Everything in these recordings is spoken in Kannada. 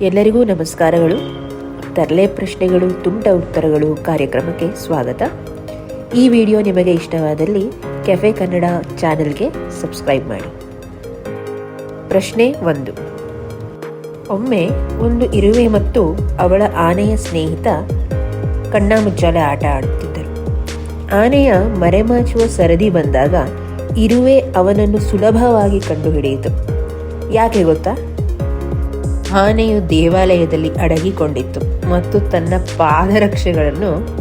ಎಲ್ಲರಿಗೂ ನಮಸ್ಕಾರಗಳು. ತರಲೆ ಪ್ರಶ್ನೆಗಳು, ತುಂಟ ಉತ್ತರಗಳು ಕಾರ್ಯಕ್ರಮಕ್ಕೆ ಸ್ವಾಗತ. ಈ ವಿಡಿಯೋ ನಿಮಗೆ ಇಷ್ಟವಾದಲ್ಲಿ ಕೆಫೆ ಕನ್ನಡ ಚಾನೆಲ್ಗೆ ಸಬ್ಸ್ಕ್ರೈಬ್ ಮಾಡಿ. ಪ್ರಶ್ನೆ ಒಂದು. ಒಮ್ಮೆ ಒಂದು ಇರುವೆ ಮತ್ತು ಅವಳ ಆನೆಯ ಸ್ನೇಹಿತ ಕಣ್ಣಾಮುಚ್ಚಾಲೆ ಆಟ ಆಡುತ್ತಿದ್ದರು. ಆನೆಯ ಮರೆಮಾಚುವ ಸರದಿ ಬಂದಾಗ ಇರುವೆ ಅವನನ್ನು ಸುಲಭವಾಗಿ ಕಂಡುಹಿಡಿಯಿತು. ಯಾಕೆ ಗೊತ್ತಾ? ಆನೆಯು ದೇವಾಲಯದಲ್ಲಿ ಅಡಗಿಕೊಂಡಿತ್ತು ಮತ್ತು ತನ್ನ ಪಾದರಕ್ಷೆಗಳನ್ನು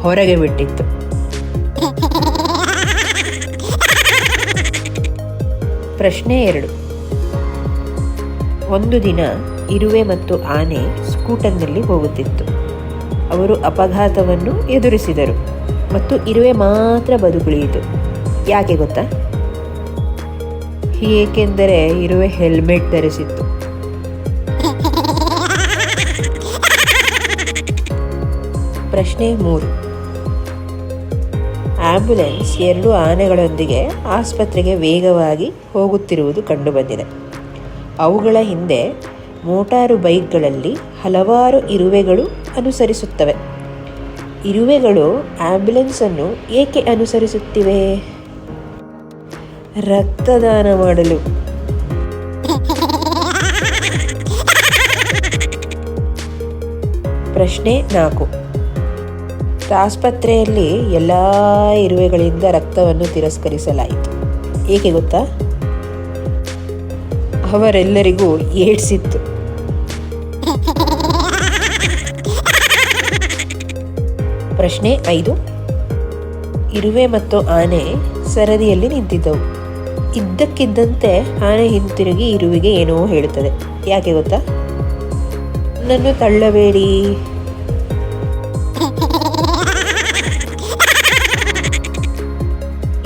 ಹೊರಗೆ ಬಿಟ್ಟಿತ್ತು. ಪ್ರಶ್ನೆ ಎರಡು. ಒಂದು ದಿನ ಇರುವೆ ಮತ್ತು ಆನೆ ಸ್ಕೂಟರ್ನಲ್ಲಿ ಹೋಗುತ್ತಿತ್ತು. ಅವರು ಅಪಘಾತವನ್ನು ಎದುರಿಸಿದರು ಮತ್ತು ಇರುವೆ ಮಾತ್ರ ಬದುಕುಳಿಯಿತು. ಯಾಕೆ ಗೊತ್ತಾ? ಏಕೆಂದರೆ ಇರುವೆ ಹೆಲ್ಮೆಟ್ ಧರಿಸಿತ್ತು. ಪ್ರಶ್ನೆ ಮೂರು. ಆಂಬ್ಯುಲೆನ್ಸ್ ಎರಡು ಆನೆಗಳೊಂದಿಗೆ ಆಸ್ಪತ್ರೆಗೆ ವೇಗವಾಗಿ ಹೋಗುತ್ತಿರುವುದು ಕಂಡುಬಂದಿದೆ. ಅವುಗಳ ಹಿಂದೆ ಮೋಟಾರು ಬೈಕ್ಗಳಲ್ಲಿ ಹಲವಾರು ಇರುವೆಗಳು ಅನುಸರಿಸುತ್ತವೆ. ಇರುವೆಗಳು ಆಂಬ್ಯುಲೆನ್ಸನ್ನು ಏಕೆ ಅನುಸರಿಸುತ್ತಿವೆ? ರಕ್ತದಾನ ಮಾಡಲು. ಪ್ರಶ್ನೆ ನಾಲ್ಕು. ಆಸ್ಪತ್ರೆಯಲ್ಲಿ ಎಲ್ಲ ಇರುವೆಗಳಿಂದ ರಕ್ತವನ್ನು ತಿರಸ್ಕರಿಸಲಾಯಿತು. ಏಕೆ ಗೊತ್ತಾ? ಅವರೆಲ್ಲರಿಗೂ ಏಡ್ಸ್ ಇತ್ತು. ಪ್ರಶ್ನೆ ಐದು. ಇರುವೆ ಮತ್ತು ಆನೆ ಸರದಿಯಲ್ಲಿ ನಿಂತಿದ್ದವು. ಇದ್ದಕ್ಕಿದ್ದಂತೆ ಆನೆ ಹಿಂತಿರುಗಿ ಇರುವಿಗೆ ಏನೋ ಹೇಳುತ್ತದೆ. ಯಾಕೆ ಗೊತ್ತಾ? ನನ್ನ ತಳ್ಳಬೇಡಿ.